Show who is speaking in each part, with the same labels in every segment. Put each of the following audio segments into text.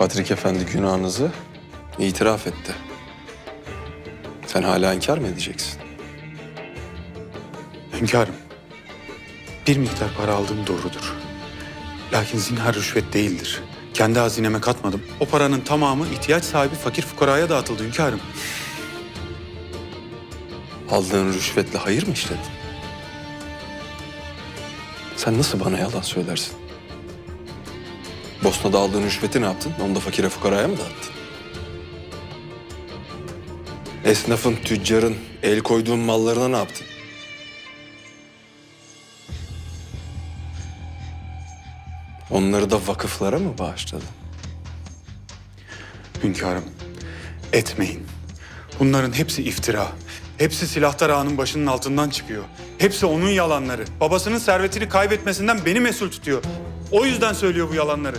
Speaker 1: Patrik Efendi günahınızı itiraf etti. Sen hala inkar mı edeceksin?
Speaker 2: Hünkârım, bir miktar para aldığım doğrudur. Lakin zinhar rüşvet değildir. Kendi hazineme katmadım. O paranın tamamı ihtiyaç sahibi fakir fukaraya dağıtıldı hünkârım.
Speaker 1: Aldığın rüşvetle hayır mı işledin? Sen nasıl bana yalan söylersin? Bosna'da aldığın rüşveti ne yaptın? Onu da fakire fukaraya mı dağıttın? Esnafın, tüccarın el koyduğun mallarına ne yaptın? Onları da vakıflara mı bağışladın?
Speaker 2: Hünkârım, etmeyin. Bunların hepsi iftira. Hepsi silahtar ağanın başının altından çıkıyor. Hepsi onun yalanları. Babasının servetini kaybetmesinden beni mesul tutuyor. O yüzden söylüyor bu yalanları.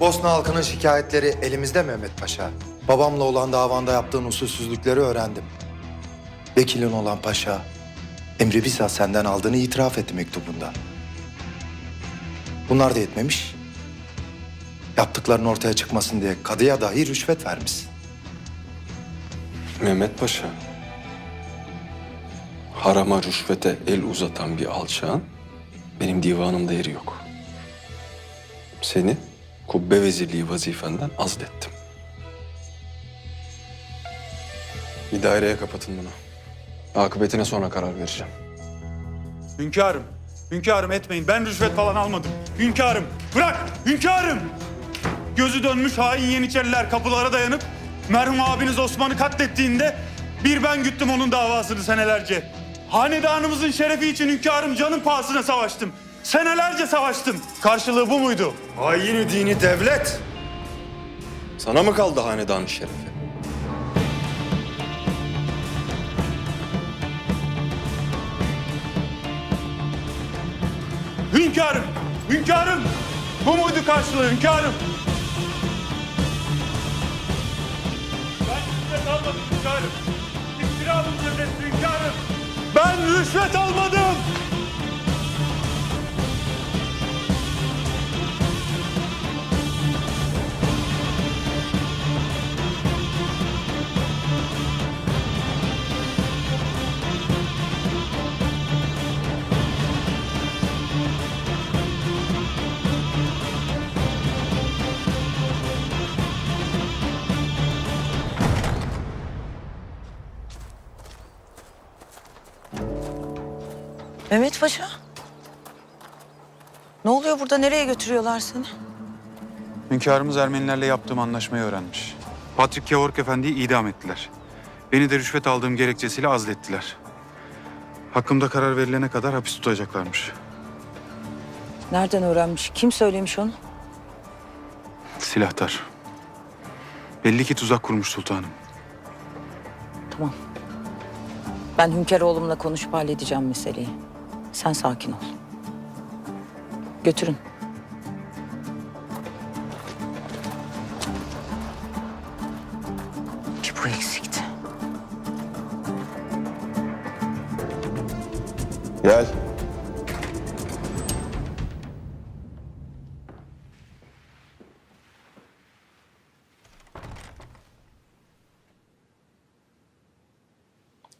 Speaker 3: Bosna halkının şikayetleri elimizde Mehmet Paşa. Babamla olan davanda yaptığın usulsüzlükleri öğrendim. Vekilin olan paşa, emri bizzat senden aldığını itiraf etti mektubunda. Bunlar da yetmemiş. Yaptıkların ortaya çıkmasın diye kadıya dahi rüşvet vermişsin.
Speaker 1: Mehmet Paşa, harama rüşvete el uzatan bir alçağın benim divanımda yeri yok. Seni kubbe vezirliği vazifenden azlettim. Bir daireye kapatın bunu. Akıbetine sonra karar vereceğim.
Speaker 2: Hünkârım, hünkârım etmeyin. Ben rüşvet falan almadım. Hünkârım, bırak! Hünkârım! Gözü dönmüş hain Yeniçeriler kapılara dayanıp merhum abiniz Osman'ı katlettiğinde bir ben güttüm onun davasını senelerce. Hanedanımızın şerefi için hünkârım canın pahasına savaştım. Senelerce savaştım. Karşılığı bu muydu?
Speaker 3: Haini dini devlet.
Speaker 1: Sana mı kaldı hanedanın şerefi?
Speaker 2: Hünkârım, hünkârım! Bu muydu karşılığı hünkârım? Ben rüşvet almadım hünkârım. İftira devleti hünkârım. Ben rüşvet almadım.
Speaker 4: Mehmet Paşa. Ne oluyor burada? Nereye götürüyorlar seni?
Speaker 2: Hünkârımız Ermenilerle yaptığım anlaşmayı öğrenmiş. Patrik Kevork Efendi'yi idam ettiler. Beni de rüşvet aldığım gerekçesiyle azlettiler. Hakkımda karar verilene kadar hapis tutacaklarmış.
Speaker 4: Nereden öğrenmiş? Kim söylemiş onu?
Speaker 2: Silahtar. Belli ki tuzak kurmuş sultanım.
Speaker 4: Tamam. Ben Hünkar oğlumla konuşup halledeceğim meseleyi. Sen sakin ol. Götürün. Bir bu eksikti.
Speaker 1: Gel.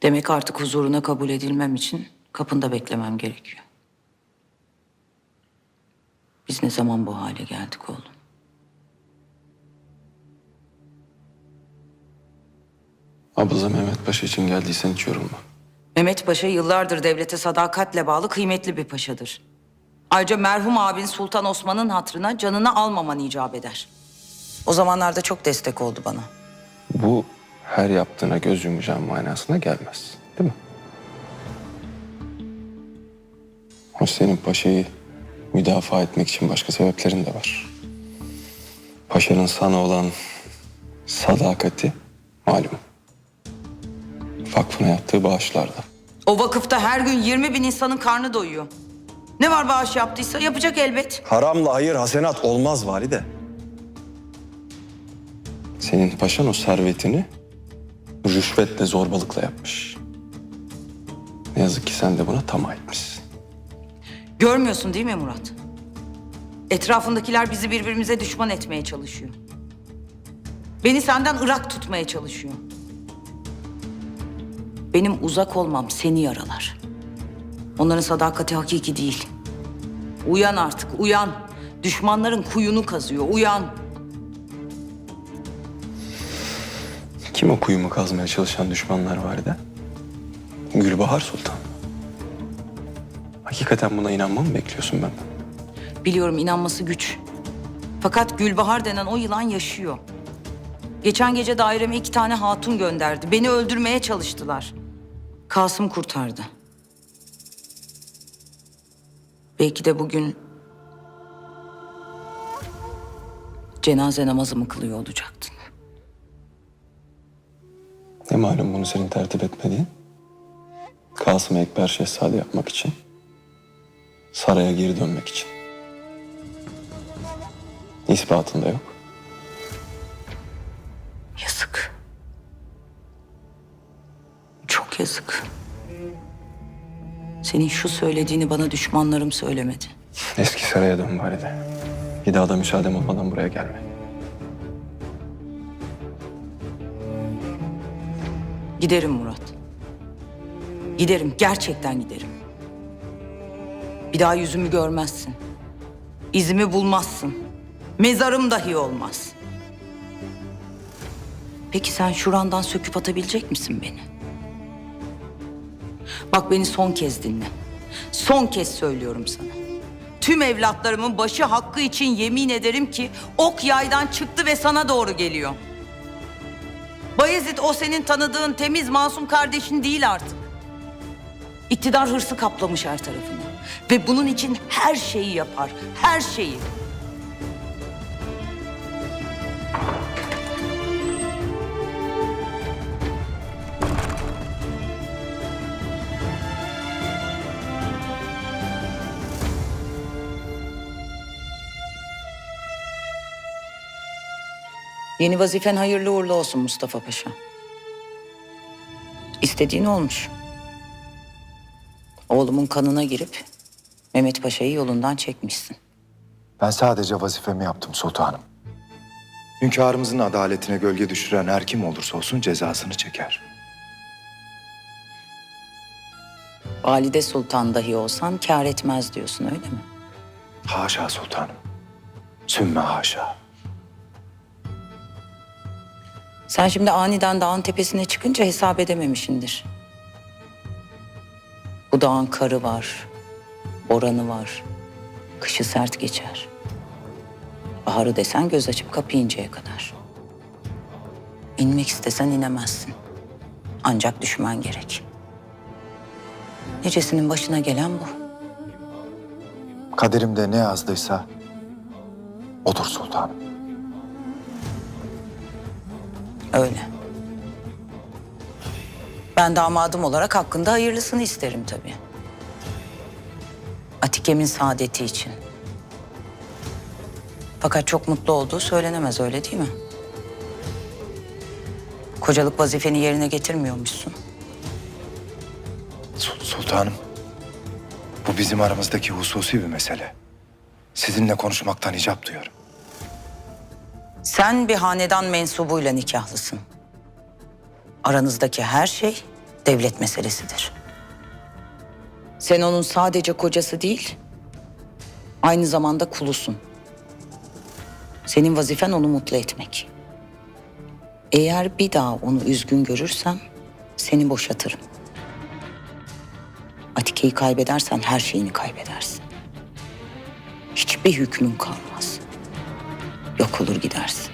Speaker 4: Demek artık huzuruna kabul edilmem için kapında beklemem gerekiyor. Biz ne zaman bu hale geldik oğlum?
Speaker 1: Abla Mehmet Paşa için geldiysen hiç yorulma.
Speaker 4: Mehmet Paşa yıllardır devlete sadakatle bağlı kıymetli bir paşadır. Ayrıca merhum abin Sultan Osman'ın hatrına canını almaman icap eder. O zamanlarda çok destek oldu bana.
Speaker 1: Bu her yaptığına göz yumacağın manasına gelmez. Değil mi? O senin paşayı müdafaa etmek için başka sebeplerin de var. Paşanın sana olan sadakati malum. Vakfına yaptığı bağışlarda.
Speaker 4: O vakıfta her gün 20 bin insanın karnı doyuyor. Ne var bağış yaptıysa yapacak elbet.
Speaker 1: Haramla hayır hasenat olmaz valide. Senin paşan o servetini rüşvetle zorbalıkla yapmış. Ne yazık ki sen de buna tamah etmişsin.
Speaker 4: Görmüyorsun değil mi Murat? Etrafındakiler bizi birbirimize düşman etmeye çalışıyor. Beni senden ırak tutmaya çalışıyor. Benim uzak olmam seni yaralar. Onların sadakati hakiki değil. Uyan artık, uyan. Düşmanların kuyunu kazıyor, uyan.
Speaker 1: Kim o kuyumu kazmaya çalışan düşmanlar vardı? Gülbahar Sultan. Hakikaten buna inanmamı mı bekliyorsun benden?
Speaker 4: Biliyorum inanması güç. Fakat Gülbahar denen o yılan yaşıyor. Geçen gece daireme iki tane hatun gönderdi. Beni öldürmeye çalıştılar. Kasım kurtardı. Belki de bugün cenaze namazımı kılıyor olacaktın.
Speaker 1: Ne malum bunu senin tertip etmediğin? Kasım'ı Ekber Şehzade yapmak için. Saraya geri dönmek için. İspatında yok.
Speaker 4: Yazık. Çok yazık. Senin şu söylediğini bana düşmanlarım söylemedi.
Speaker 1: Eski saraya dön bari de. Bir daha da müsaadem olmadan buraya gelme.
Speaker 4: Giderim Murat. Giderim, gerçekten giderim. Bir daha yüzümü görmezsin. İzimi bulmazsın. Mezarım dahi olmaz. Peki sen şurandan söküp atabilecek misin beni? Bak beni son kez dinle. Son kez söylüyorum sana. Tüm evlatlarımın başı hakkı için yemin ederim ki ok yaydan çıktı ve sana doğru geliyor. Bayezid o senin tanıdığın temiz masum kardeşin değil artık. İktidar hırsı kaplamış her tarafını. Ve bunun için her şeyi yapar, her şeyi. Yeni vazifen hayırlı uğurlu olsun Mustafa Paşa. İstediğin olmuş. Oğlumun kanına girip Mehmet Paşa'yı yolundan çekmişsin.
Speaker 3: Ben sadece vazifemi yaptım sultanım. Hünkârımızın adaletine gölge düşüren her kim olursa olsun cezasını çeker.
Speaker 4: Valide Sultan dahi olsan kâr etmez diyorsun öyle mi?
Speaker 3: Haşa sultanım. Sümme haşa.
Speaker 4: Sen şimdi aniden dağın tepesine çıkınca hesap edememişindir. Bu dağın karı var, boranı var. Kışı sert geçer. Baharı desen göz açıp kapayıncaya kadar. İnmek istesen inemezsin. Ancak düşman gerek. Nicesinin başına gelen bu.
Speaker 3: Kaderimde ne yazdıysa odur sultanım.
Speaker 4: Öyle. Ben damadım olarak hakkında hayırlısını isterim tabii. Atikem'in saadeti için. Fakat çok mutlu olduğu söylenemez öyle değil mi? Kocalık vazifeni yerine getirmiyormuşsun.
Speaker 3: Sul- Sultanım, bu bizim aramızdaki hususi bir mesele. Sizinle konuşmaktan icap duyuyorum.
Speaker 4: Sen bir hanedan mensubuyla nikahlısın. Aranızdaki her şey devlet meselesidir. Sen onun sadece kocası değil, aynı zamanda kulusun. Senin vazifen onu mutlu etmek. Eğer bir daha onu üzgün görürsem seni boşatırım. Atike'yi kaybedersen her şeyini kaybedersin. Hiçbir hükmün kalmaz. Yok olur gidersin.